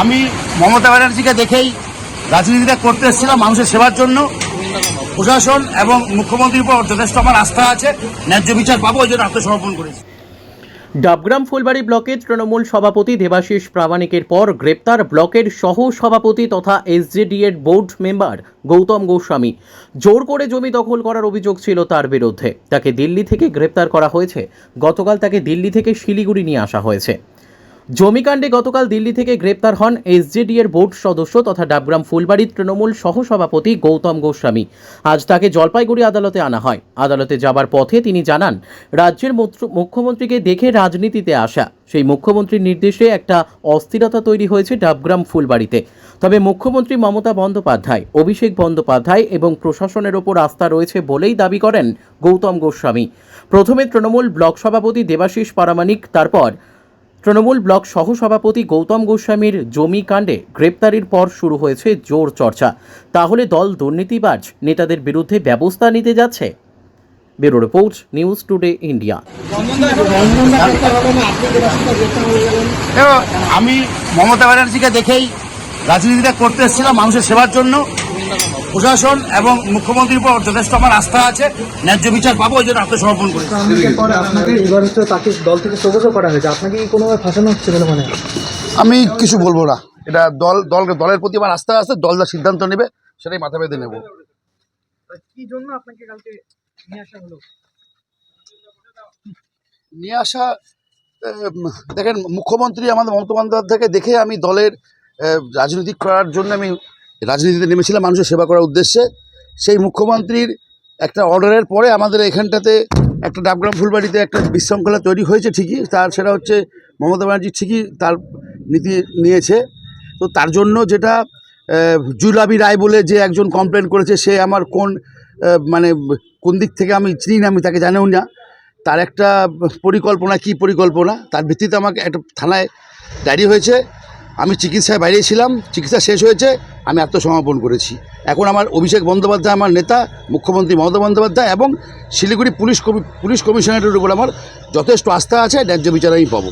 আমি মমতা ব্যানার্জিকে দেখেই রাজনীতিটা করতে এসেছিলাম মানুষের সেবার জন্য। প্রশাসন এবং মুখ্যমন্ত্রীর উপর যথেষ্ট আমার আস্থা আছে। ন্যায্য বিচার পাবো ওই জন্য আত্মসমর্পণ করেছি। ডাবগ্রাম ফুলবাড়ি ব্লকের তৃণমূল সভাপতি দেবাশিস প্রামাণিকের পর গ্রেপ্তার ব্লকের সহ সভাপতি তথা এসজেডিএর বোর্ড মেম্বার গৌতম গোস্বামী। জোর করে জমি দখল করার অভিযোগ ছিল তার বিরুদ্ধে। তাকে দিল্লি থেকে গ্রেপ্তার করা হয়েছে। গতকাল তাকে দিল্লি থেকে শিলিগুড়ি নিয়ে আসা হয়েছে। জমিকাণ্ডে গতকাল দিল্লি থেকে গ্রেপ্তার হন এসজেডি এর বোর্ড সদস্য তথা ডাবগ্রাম ফুলবাড়ির তৃণমূল সহসভাপতি গৌতম গোস্বামী। আজ তাকে জলপাইগুড়ি আদালতে আনা হয়। আদালতে যাবার পথে তিনি জানান, রাজ্যের মুখ্যমন্ত্রীকে দেখে রাজনীতিতে আসা। সেই মুখ্যমন্ত্রীর নির্দেশে একটা অস্থিরতা তৈরি হয়েছে ডাবগ্রাম ফুলবাড়িতে। তবে মুখ্যমন্ত্রী মমতা বন্দ্যোপাধ্যায়, অভিষেক বন্দ্যোপাধ্যায় এবং প্রশাসনের ওপর আস্থা রয়েছে বলেই দাবি করেন গৌতম গোস্বামী। প্রথমে তৃণমূল ব্লক সভাপতি দেবাশিস পারামানিক তারপর তৃণমূল ব্লক সহসভাপতি গৌতম গোস্বামীর জমি কাণ্ডে গ্রেপ্তারির পর শুরু হয়েছে জোর চর্চা। তাহলে দল দুর্নীতিবাজ, নেতাদের বিরুদ্ধে ব্যবস্থা নিতে যাচ্ছে? Bureau report, news today India. আমি মমতা ব্যানার্জিকে দেখেই রাজনীতিটা করতে এসেছিলাম মানুষের সেবার জন্য। প্রশাসন এবং মুখ্যমন্ত্রীর উপর যথেষ্ট আমার আস্থা আছে ন্যায্য বিচার পাবো ওই জন্য আত্মসমর্পণ পর আপনাকে এবার হচ্ছে তাকে দল থেকে সদস্য করা হয়েছে আপনাকে কি কোনোভাবে ফাঁসানো হচ্ছে বলে মনে আমি কিছু বলব না। এটা দল দল দলের প্রতি আমার আস্থা আছে দল যা সিদ্ধান্ত নেবে সেটাই মাথা বেঁধে নেব। কি জন্য আপনাকে কালকে নিয়ে আসা হলো? নিয়ে আসা দেখেন মুখ্যমন্ত্রী আমাদের মমতা বন্দ্যোপাধ্যায়কে দেখে আমি দলের রাজনৈতিক করার জন্য আমি রাজনীতিতে নেমেছিলাম, মানুষের সেবা করার উদ্দেশ্যে। সেই মুখ্যমন্ত্রীর একটা অর্ডারের পরে আমাদের এখানটাতে একটা ডাবগ্রাম ফুলবাড়িতে একটা বিশৃঙ্খলা তৈরি হয়েছে ঠিকই, তার সেটা হচ্ছে মমতা ব্যানার্জি ঠিকই তার নীতি নিয়েছে। তো তার জন্য যেটা জুলাবি রায় বলে যে একজন কমপ্লেন করেছে, সে আমার কোন মানে কোন দিক থেকে আমি চিনি না, আমি তাকে জানেও না। তার একটা পরিকল্পনা, কি পরিকল্পনা, তার ভিত্তিতে আমাকে একটা থানায় ডায়েরি হয়েছে। আমি চিকিৎসায় বাইরে ছিলাম, চিকিৎসা শেষ হয়েছে। আমি আত্মসমর্পণ করেছি। এখন আমার অভিষেক বন্দ্যোপাধ্যায় আমার নেতা, মুখ্যমন্ত্রী মমতা বন্দ্যোপাধ্যায় এবং শিলিগুড়ি পুলিশ পুলিশ কমিশনারের উপর আমার যথেষ্ট আস্থা আছে, ন্যায্য বিচার আমি পাবো।